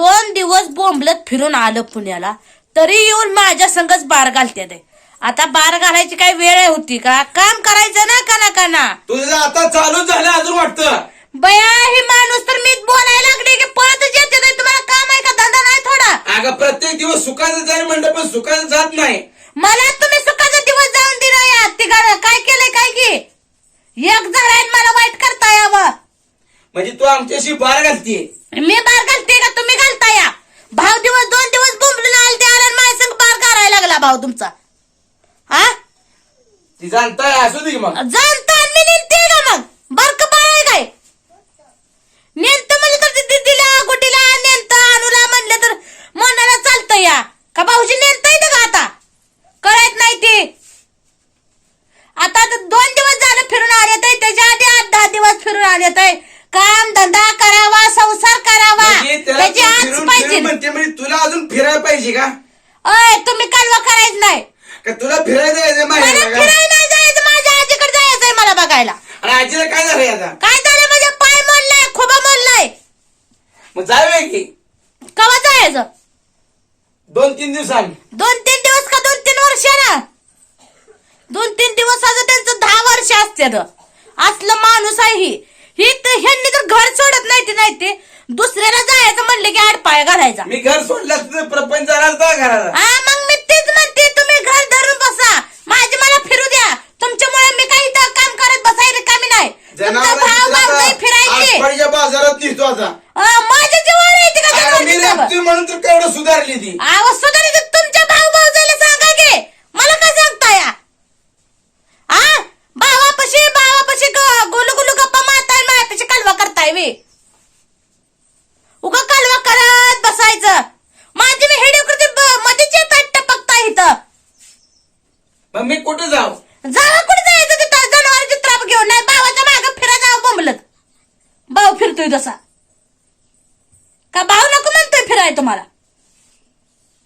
दोन दिवस बोंबलत फिरून आलं पुण्याला. तरी येऊन माझ्या संगच बार घालते ते. आता बार घालायची काय वेळ होती का? काम करायचं ना का ना का ना तुझं आता चालू झालं अजून वाटतं. बया ही माणूस तर मीच बोलायला लागले की पळतच येते. तुम्हाला काम आहे का? धंदा नाही थोडा. अगं प्रत्येक दिवस सुखाचं जाईल म्हणलं पण सुखाचं जात नाही. मला तुम्ही सुखाचा दिवस जाऊन दिला या. तिघांना काय केलंय काय की? एक झाडाय मला वाईट करता यावं. म्हणजे तू आमच्याशी बार घालतीये. मी बार घालते का? तुम्ही घालता या. भाव दिवस दोन दिवस बोंबलून आले ते आला माझ्या संग बार करायला लागला भाऊ तुमचा. हा? ती जाणताय असू दे की मग. जाणता मी नेते का मग? बारक बाळ आहे काय? नेमतं म्हणजे तर ते दिदीला गुटीला नेमतं अनुला म्हणलं तर मनाला चालतं या. का भाऊजी नेमता येतं का आता? कळत नाही ते. आता तर दोन दिवस झालं फिरून आले त्याच्या आधी आठ दहा दिवस फिरून आले तर पाहिजे का? अय तुम्ही कालवा करायचं नाही. का तुला फिरायला जायचं मला माहिती का? फिरायला नाही जायचं माझ्या आजीकडे जायचंय मला बघायला. आणि आजीला काय झालंय आता? काय झालं माझ्या पाय मोडलाय खोबा मोडलाय. मग जाऊया की. कवा जायचं? दोन तीन दिवसांनी. दोन तीन दिवस का दोन तीन वर्ष ना? दोन तीन दिवसाचं त्यांचं दहा वर्ष असते असलं माणूस आहे ही. ही तर ह्यांनी तर घर सोडत नाही ते नाही ते. दुसऱ्याला जायचं म्हणलं की आड पाय घालायचा. मी घर सोडलं प्रपंच झाला असता घराला. हा मग मी तेच म्हणते तुम्ही घर धरून बसा. माझी मला फिरू द्या. तुमच्यामुळे मी काही इथं काम करत बसायला कामी नाही. तुमचा भाव भाव फिरायचे आठवड्याच्या बाजारात निघतो आता. माझ्या जीवावर येते का मी जनावरांची म्हणून तर केवढं सुधारली ती. आवाज तुमच्या भाऊ भाऊजाला सांगा की मला काय सांगता या आ भावापाशी भावापाशी ग- गुलू गुलू गप्पा मारताय मायापाशी कालवा करताय वे उगा कालवा करत बसायचं माझी मी हेडी करते ब- मध्येच येतात टपकता इथं मग मी कुठं जाऊ जावा कुठे जायचं तिथं जनावरांची त्राप घेऊन नाही भावाच्या मागं फिरा जावं बोंबलत फिरतोय तसा. का भाऊ नको म्हणतोय फिराय तुम्हाला?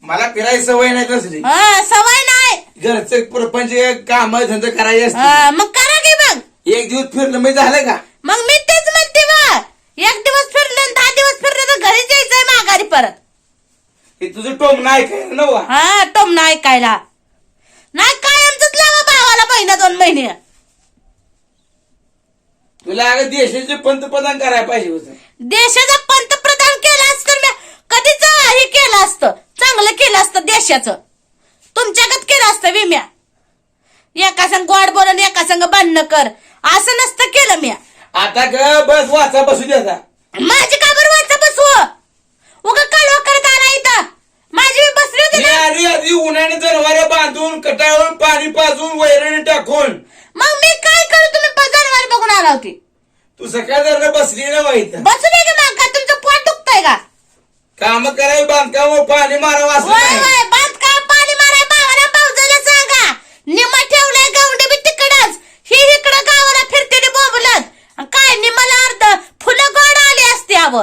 मला फिरायची सवय नाही तसली. हा सवय नाही. घरचं प्रपंच काम धंदा करायचे हा, मग करा की मग. एक दिवस फिरलं मी झालं का? मग मी तेच म्हणते वा एक दिवस फिरले आणि दहा दिवस फिरले तर घरीच यायचंय माघारी परत. हे तुझं टोम नाही काय नवा हा टोम नाही ऐकायला. नाही काय आमचंच लावा भावाला महिना दोन महिने. तुला अगं देशाचे पंतप्रधान करायला पाहिजे होतं. देशाचा पंतप्रधान केला असतं मी कधीच हे केलं असतं. चांगलं केलं असतं देशाचं. तुमच्यागत केलं असतं विम्या. एका संग गोड बोलून एका संग बांधणं कर. असं नसतं केलं मी आता ग बस वाचा बसू दे आता. माझी का बरं वाचा बसव उगा कालवा करत आला इथं. माझी मी बसली होती मी ना आधी आधी उन्हाने जनावरे बांधून कटाळून पाणी पाजून वैरण टाकून मग मी काय करू तुम्ही जनावर बघून आला होती तू सकाळ जरा बसली ना वाईट बसू दे का मग का तुमचं पोट दुखतंय का? काम करावी बांधकाम पाणी मारावं असं नाही बांधकाम पाणी माराय भावाला भाऊजाला सांगा निमा ठेवलंय गवंडी बी तिकडच ही इकडं गावाला फिरते रे बोबलत अन काय निमाला अर्ध फुलं गोड आली असते अव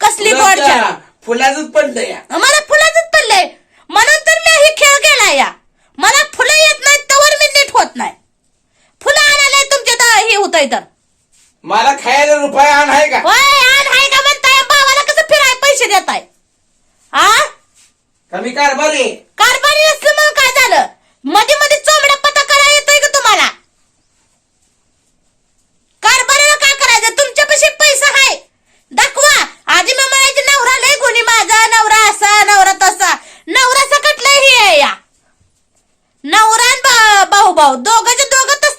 कसली गोड तुला चहा. त्या फुलाचंच पडलं या मला फुलाच पडलंय म्हणून तर मी ही खेळ केला या मला फुलं येत नाहीत तवर मी नीट होत नाही फुलं आणायला तुमच्या तर हे होतंय तर मला खायला रुपये आण आहे का होय आण हाय का म्हणताय भावाला कसं फिराय पैसे देताय आ कमी कारभार आहे कारभारी नसलं म्हणून काय झालं मध्ये मध्ये चोमडा पता करा येतोय का तुम्हाला कारभारीला काय करायचं तुमच्यापाशी पैसा आहे दाखवा आधी मग म्हणायचे नवरा लय गुणी माझा नवरा असा नवरा तसा नवरा सकट लय हे आहे या नवरा आणि भा- भाऊ भाऊ दोघांचे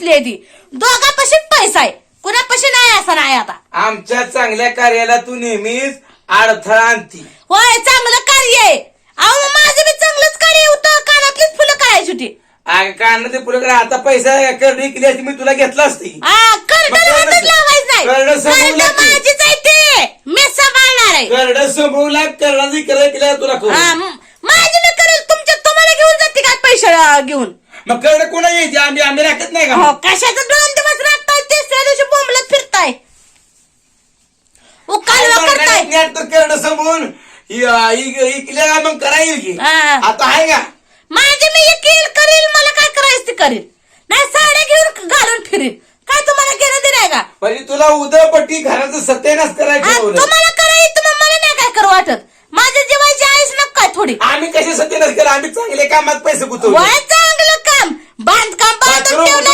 आहे ती. दोघापाशी पैसा आहे. कुणापाशी नाही असं नाही आता. आमच्या चांगल्या कार्याला तू नेहमीच अडथळा आणती. होय चांगलं कार्य आहे. अहो माझं बी चांगलंच कार्य होतं कानातलीच फुलं काढायची होती. अगं काढणं ते पुढे आता पैसा करडी केली असती मी तुला घेतला असती. करडं मग हातच करडं- लावायचं नाही. करडं सांभाळून करडं लागते. माझीच आहे ते. मी सांभाळणार आहे. करड करडाची केल्या तुला करू हा, म- माझी मी करेल. तुमच्या तुम्हाला घेऊन जाते का पैसे अं, घेऊन? मग करड कोणा यायची? आम्ही आम्ही राखत नाही हो का कशाचं दोन दिवस राखताय? तिसऱ्या दिवशी बोंबलत फिरताय. उकालवा करताय नेट तर इकल्या मग की? हा. आता आहे का? माझी मी येईल करील मला काय करायचं ते करील. नाही साड्या घेऊन घालून फिरील. काय तुम्हाला घेणं दिलंय का? म्हणजे तुला उदळपट्टी घराचं सत्यानाश हा, करायचं. तुम्हाला करायचं मग मला नाही काय करू वाटत. माझ्या जीवाची आईस नका काय थोडी. आम्ही कसे सत्य केलं आम्ही चांगले कामात पैसे गुतवले वय चांगलं बांधकाम बांधून ठेवलं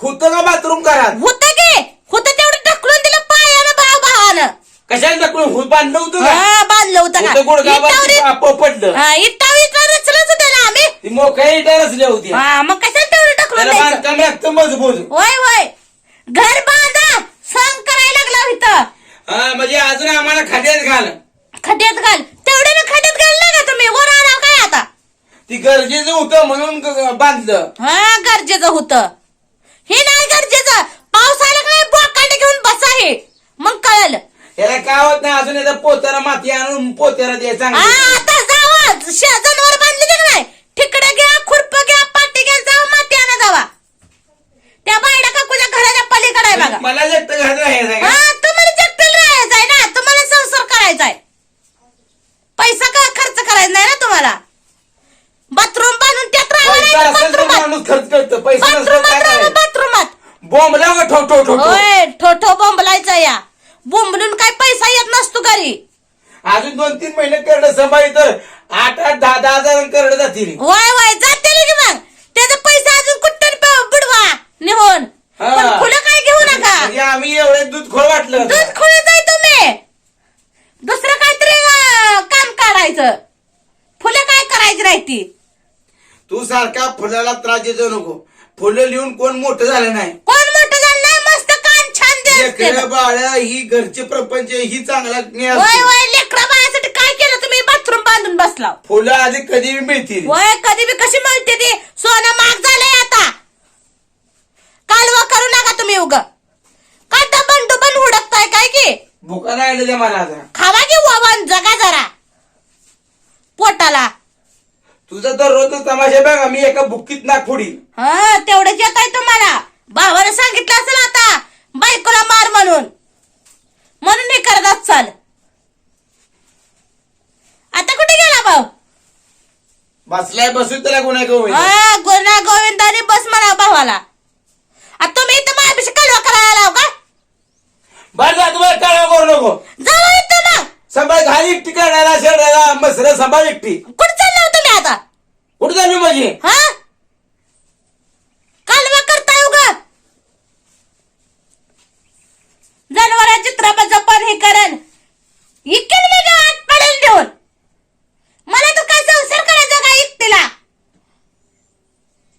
होतं का? बाथरूम घरात? होत गे होत तेवढं ढकलून दिलं पायानं भाव भावानं कशाला ढकलून? होत बांधलं होतं हा, बांधलं होतं होतं गुडगावात पडलं. इटावीचा रचलंच होतं ना आम्ही. ती मोकळ्या इटा रचल्या होती. हा, मग कशाला तेवढं ढकलून त्याला द्यायचं? बांधकाम लागतं मजबूत. वय वय घर बांधा सण करायला लागला इथं. हा म्हणजे अजून आम्हाला खाद्यात घाल. खड्ड्यात घाल तेवढे ना खड्ड्यात घाल ना का तुम्ही वर आला काय आता ती गरजेचं होतं म्हणून ग- बांधलं. हा गरजेचं होतं. हे नाही गरजेचं. पाऊस आला का नाही बोकांडे घेऊन बसा हे? मग कळलं. याला काय होत नाही अजून याचा पोत्याला माती आणून पोत्याला द्यायचा हा आता जनावर बांधले ते का नाही ठिकडे घ्या खुरप घ्या पाटी घ्या जावा माती आणा जावा त्या बायडा काकूच्या घराच्या पलीकडे आहे बघा मला एकटं घरात राहायचं आहे हा का तुम्हाला जगतील राहायचं आहे ना तुम्हाला संसार करायचा आहे पैसा का खर्च करायचा नाही ना तुम्हाला बाथरूम बांधून राहायला असेल तर बाथरूमात. माणूस खर्च करतो. पैसा काय बाथरूमात राहा? बाथरूमात. ठो ठो ठो ठो. होय ठोठो बोंबलायचा या. बोंबलून काय पैसा येत नसतो घरी. अजून दोन तीन महिने करडं सांभाळी तर आठ आठ दहा दहा हजार करडं जातील. वय वय जाते की मग त्याचा पैसा अजून कुठतरी प- बुडवा निघून हा. पण फुलं काय घेऊ नका म्हणजे आम्ही एवढे दूध खोळ वाटलं दूध खोळत आहे तुम्ही दुसरं काहीतरी अं, काम काढायचं फुलं काय करायची राहती तू सारखा फुलाला त्रास देतो नको. फुलं लिहून कोण मोठं झालं नाही. कोण मोठं झालं नाही? मस्त कान छान दे लेकरं बाळ ही घरचे प्रपंच ही चांगला ज्ञान वय असतो. वय लेकरा बायासाठी काय केलं तुम्ही? बाथरूम बांधून बसला फुलं आधी कधी मिळतील. वय कधी बी कशी मिळते ती? सोनं महाग झालंय आता. कालवा करू नका तुम्ही उग. काटा बंडू पण हुडकताय काय की? भुका राहिले मला आता. खावा तुझा तर रोज तमाशा बघा मी एका बुक्कीत नाक फोडी हा तेवढंच येत आहे तुम्हाला. भावानं सांगितलं असेल आता बायकोला मार म्हणून. म्हणून हे करत चाल आता कुठे गेला भाऊ? बसलाय बसू त्याला गुन्हा घेऊ हा गुन्हा गोविंदाने बस म्हणा भावाला. आता तुम्ही इथं माझ्यापेक्षा कालवा करायला लाव का? बरं जा तुम्हाला काय करू नको. जाऊ इथं मग. सांभाळ घाली एकटी करणारा शेडायला मसर सांभाळ एकटी. कुठं चाललं हो तुम्ही आता कुठे झाली माझी हा कालवा करताय उगा जनावरा चित्रापाचं पण हे करण इतक्यात मी गावात पडेल देऊन मला तर काय संसार करायचा का एकटीला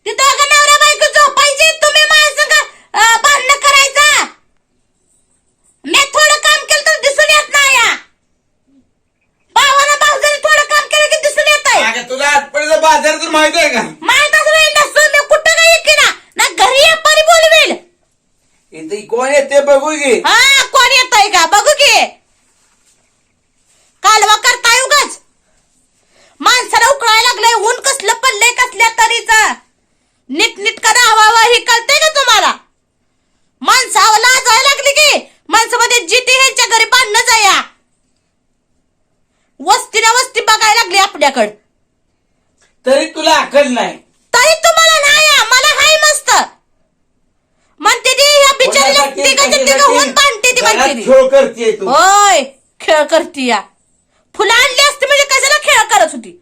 तिथं अगं नवरा बायको झोपायची तुम्ही माझ्या संग अं, भांडणं करायचा मी थोडं काम केलं तर दिसून येत नाही या भावानं भाऊजाने थोडं काम केलं की दिसून येत आहे अगं तुला आठवड्याचा बाजार तर माहीत आहे का माहीत असं नसतो मी कुठं काय केला ना? घरी परी बोलवेल. इथे कोण येते बघू घे हा कोण येत आहे का? बघू की. कालवा करताय उगाच. माणसाला उकळायला लागलंय ऊन कसलं पडलंय कसल्या तरीचा. नीट नीट करा हवा हे कळतंय का तुम्हाला? माणसाला लाजायला लागली की माणसामध्ये जिथे ह्यांच्या घरी बांधणं जाया. वस्तीला वस्ती बघायला लागली आपल्याकडं. तरी तुला अक्कल नाही. तरी तुम्हाला नाही आहे, मला हाय मस्त. म्हणते ती ह्या बिचारीला कोणासाठी- तिघाच्या तिघं कशासाठी? होऊन ती घरात म्हणते ती. खेळ करते तू. होय खेळ करती या. फुलं आणली असती म्हणजे कशाला खेळ करत होती?